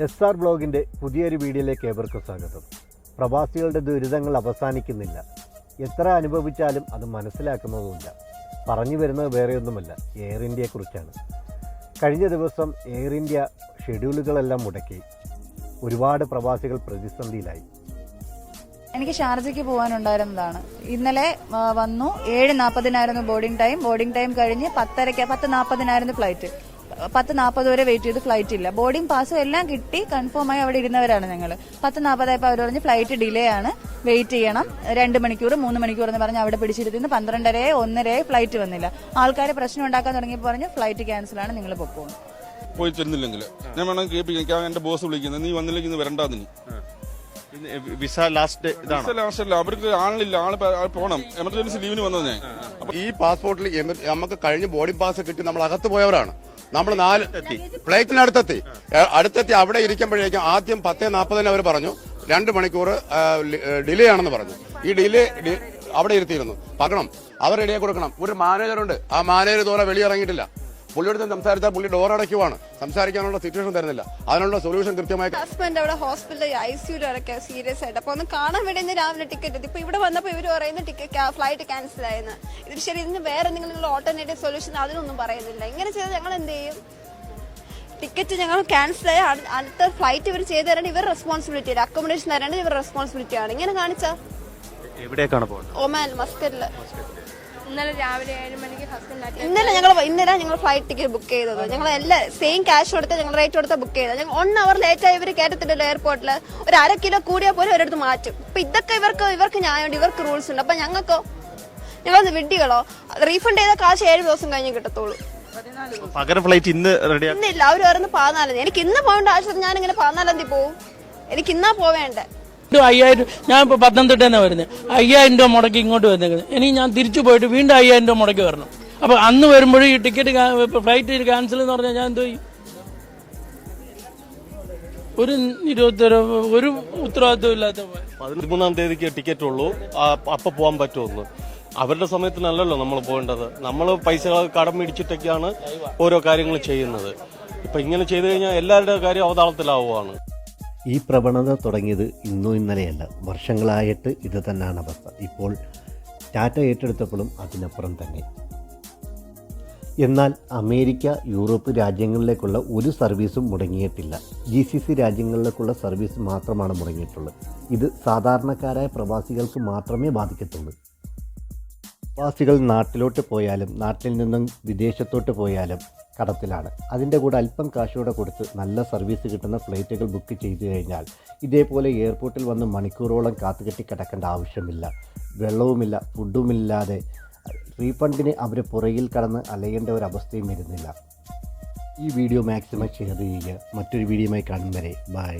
S R ബ്ലോഗിന്റെ പുതിയൊരു വീഡിയോയിലേക്ക് ഏവർക്കും സ്വാഗതം. പ്രവാസികളുടെ ദുരിതങ്ങൾ അവസാനിക്കുന്നില്ല. എത്ര അനുഭവിച്ചാലും അത് മനസ്സിലാക്കുന്നതുമില്ല. പറഞ്ഞു വരുന്നത് വേറെയൊന്നുമല്ല എയർ ഇന്ത്യയെക്കുറിച്ചാണ് കഴിഞ്ഞ ദിവസം എയർ ഇന്ത്യ ഷെഡ്യൂളുകളെല്ലാം മുടക്കി. ഒരുപാട് പ്രവാസികൾ പ്രതിസന്ധിയിലായി. എനിക്ക് ഷാർജയ്ക്ക് പോകാനുണ്ടായിരുന്നതാണ്. ഇന്നലെ വന്നു. ഏഴ് നാൽപ്പതിനായിരുന്നു ബോർഡിംഗ് ടൈം ബോർഡിംഗ് ടൈം കഴിഞ്ഞ് പത്തരയ്ക്ക് പത്ത് നാൽപ്പതിനായിരുന്നു ഫ്ലൈറ്റ് പത്ത് നാൽപ്പത് വരെ വെയിറ്റ് ചെയ്ത് ഫ്ലൈറ്റ് ഇല്ല. ബോർഡിംഗ് പാസും എല്ലാം കിട്ടി. കൺഫേം ആയി അവിടെ ഇരുന്നവരാണ് ഞങ്ങൾ പത്ത് നാൽപ്പതായപ്പോൾ അവർ പറഞ്ഞ് ഫ്ലൈറ്റ് ഡിലേ ആണ്. വെയിറ്റ് ചെയ്യണം. രണ്ട് മണിക്കൂർ മൂന്ന് മണിക്കൂർ എന്ന് പറഞ്ഞ് അവിടെ പിടിച്ചിരുത്തിന്ന് പന്ത്രണ്ടരയെ ഒന്നരയെ ഫ്ലൈറ്റ് വന്നില്ല. ആൾക്കാർ പ്രശ്നം ഉണ്ടാക്കാൻ തുടങ്ങിയപ്പോൾ പറഞ്ഞു ഫ്ലൈറ്റ് ക്യാൻസൽ ആണ്. നിങ്ങൾ പൊക്കോണം പോയി തരുന്നില്ലെങ്കിൽ ഞാൻ വേണമെങ്കിൽ കേൾപ്പിക്കാം എന്റെ ബോസ് വിളിക്കുന്നത് നീ വന്നില്ലെങ്കിൽ ഇന്ന് വരണ്ടാ നീ. വിസ ലാസ്റ്റ് ഇതാണ്? അല്ല. അവർക്ക് ആളില്ല. ആൾ പോകണം ആൾ പോണം. എമർജൻസി ലീവിന് വന്നത് ഞാൻ. ഈ പാസ്പോർട്ടിൽ നമുക്ക് കഴിഞ്ഞ് ബോർഡിംഗ് പാസ് കിട്ടി. നമ്മൾ അകത്ത് പോയവരാണ്. നമ്മൾ നാല് ഫ്ലൈറ്റിനടുത്തെത്തി. അടുത്തെത്തി അവിടെ ഇരിക്കുമ്പോഴേക്കും ആദ്യം പത്തേ നാൽപ്പതിന് അവർ പറഞ്ഞു രണ്ട് മണിക്കൂർ ഡിലേ ആണെന്ന് പറഞ്ഞു. ഈ ഡിലേ അവിടെ ഇരുത്തിയിരുന്നു. പകണം. അവർ റെഡിയാക്കി കൊടുക്കണം. ഒരു മാനേജറുണ്ട്. ആ മാനേജർ ഇതുപോലെ വെളിയിറങ്ങിയിട്ടില്ല. പുള്ളിയുടെ സംസാരിച്ചാൽ പുള്ളി ഡോർ അടയ്ക്കുവാണ്. സംസാരിക്കാനുള്ള സിറ്റുവേഷൻ തരുന്നില്ല. അതിനുള്ള സൊല്യൂഷൻ കൃത്യമായി ഹസ്ബൻഡ് അവിടെ ഹോസ്പിറ്റലിൽ ഐ സിയുൽ ഇറക്കുക സീരിയസ് ആയിട്ട്. അപ്പൊ ഒന്ന് കാണാൻ വേണ്ടി ഇന്ന് രാവിലെ ടിക്കറ്റ് എത്തി ഇപ്പൊ ഇവിടെ വന്നപ്പോ ഇവർ പറയുന്ന ടിക്കറ്റ് ഫ്ലൈറ്റ് ക്യാൻസൽ ആയെന്ന്. ഇത് ശരി ഇതിന് വേറെ എന്തെങ്കിലും നിങ്ങൾ ഓൾട്ടർനേറ്റീവ് സൊല്യൂഷൻ അതിനൊന്നും പറയുന്നില്ല. ഇങ്ങനെ ചെയ്താൽ ഞങ്ങൾ എന്ത് ചെയ്യും? ടിക്കറ്റ് ഞങ്ങൾ ക്യാൻസൽ ആയ. അടു- അടുത്ത ഫ്ലൈറ്റ് ഇവർ ചെയ്ത് തരേണ്ട ഇവർ റെസ്പോൺസിബിലിറ്റി ആണ്. അക്കോമഡേഷൻ തരേണ്ടത് ഇവർ റെസ്പോൺസിബിലിറ്റി ആണ്. ഇങ്ങനെ കാണിച്ചാൽ എവിടേക്കാണ് പോകുന്നത്? ഒമാൻ മസ്കറ്റിൽ. ഇന്നലെ രാവിലെ ഏഴ് മണിക്ക് ഹസ്ബൻഡ് ഇന്നലെ ഞങ്ങൾ ഇന്നലെ ഞങ്ങൾ ഫ്ലൈറ്റ് ടിക്കറ്റ് ബുക്ക് ചെയ്തത്. ഞങ്ങൾ എല്ലാ സെയിം ക്യാഷ് കൊടുത്ത് ഞങ്ങൾ റേറ്റ് കൊടുത്ത് ബുക്ക് ചെയ്തത്. ഞങ്ങൾ വൺ അവർ ലേറ്റ് ആയി ഇവർ കയറ്റത്തില്ലല്ലോ എയർപോർട്ടിൽ ഒരു അര കിലോ കൂടിയാൽ പോലും ഒരിടത്ത് മാറ്റും. അപ്പൊ ഇതൊക്കെ ഇവർക്ക് ഇവർക്ക് ന്യായമുണ്ട്. ഇവർക്ക് റൂൾസ് ഉണ്ട്. അപ്പൊ ഞങ്ങൾക്കോ ഞങ്ങൾ വിഡ്ഢികളോ? റീഫണ്ട് ചെയ്ത കാശ് ഏഴ് ദിവസം കഴിഞ്ഞ് കിട്ടത്തുള്ളൂ. പകരം ഫ്ലൈറ്റ് ഇന്ന് റെഡി ഇന്നില്ല. അവർ വരുന്ന പതിനാലാം തീയതി. എനിക്ക് ഇന്ന് പോകേണ്ട ആവശ്യത്തിൽ ഞാൻ ഇങ്ങനെ പതിനാലാം തീയതി പോകും എനിക്ക് ഇന്നാ പോവേണ്ടേ? വീണ്ടും അയ്യായിരം ഞാൻ ഇപ്പോൾ പത്തനംതിട്ട തന്നെ വരുന്നത് അയ്യായിരം രൂപ മുടക്കി ഇങ്ങോട്ട് വരുന്നത് ഇനി ഞാൻ തിരിച്ചു പോയിട്ട് വീണ്ടും അയ്യായിരം രൂപ മുടക്കി വരണം. അപ്പൊ അന്ന് വരുമ്പോഴും ഈ ടിക്കറ്റ് ഫ്ലൈറ്റ് ക്യാൻസൽ എന്ന് പറഞ്ഞാൽ ഞാൻ എന്തോ ഒരു ഇരുപത്തൊരു ഒരു ഉത്തരവാദിത്വം ഇല്ലാത്ത. പതിമൂന്നാം തീയതിക്ക് ടിക്കറ്റ് ഉള്ളൂ. അപ്പൊ പോകാൻ പറ്റുമെന്ന്. അവരുടെ സമയത്തിനല്ലല്ലോ നമ്മൾ പോകേണ്ടത്. നമ്മൾ പൈസ കടം മേടിച്ചിട്ടൊക്കെയാണ് ഓരോ കാര്യങ്ങൾ ചെയ്യുന്നത്. ഇപ്പൊ ഇങ്ങനെ ചെയ്തു കഴിഞ്ഞാൽ എല്ലാവരുടെ കാര്യം അവതാളത്തിലാവുകയാണ് ഈ പ്രവണത തുടങ്ങിയത് ഇന്നും ഇന്നലെയല്ല. വർഷങ്ങളായിട്ട് ഇത് തന്നെയാണ് അവസ്ഥ. ഇപ്പോൾ ടാറ്റ ഏറ്റെടുത്തപ്പോഴും അതിനപ്പുറം തന്നെ. എന്നാൽ അമേരിക്ക യൂറോപ്പ് രാജ്യങ്ങളിലേക്കുള്ള ഒരു സർവീസും മുടങ്ങിയിട്ടില്ല. ജി സി സി രാജ്യങ്ങളിലേക്കുള്ള സർവീസ് മാത്രമാണ് മുടങ്ങിയിട്ടുള്ളത്. ഇത് സാധാരണക്കാരായ പ്രവാസികൾക്ക് മാത്രമേ ബാധിക്കത്തുള്ളൂ. പ്രവാസികൾ നാട്ടിലോട്ട് പോയാലും നാട്ടിൽ നിന്നും വിദേശത്തോട്ട് പോയാലും കടത്തിലാണ്. അതിന്റെ കൂടെ അല്പം കാശോടെ കൊടുത്ത് നല്ല സർവീസ് കിട്ടുന്ന ഫ്ലൈറ്റുകൾ ബുക്ക് ചെയ്തു കഴിഞ്ഞാൽ ഇതേപോലെ എയർപോർട്ടിൽ വന്ന് മണിക്കൂറോളം കാത്തുകെട്ടി കിടക്കേണ്ട ആവശ്യമില്ല. വെള്ളവുമില്ല ഫുഡുമില്ലാതെ റീഫണ്ടിന് അവർ പുറകിൽ കടന്ന് അലയേണ്ട ഒരു അവസ്ഥയും വരുന്നില്ല. ഈ വീഡിയോ മാക്സിമം ഷെയർ ചെയ്യുക. മറ്റൊരു വീഡിയോയുമായി കാണും വരെ. ബൈ.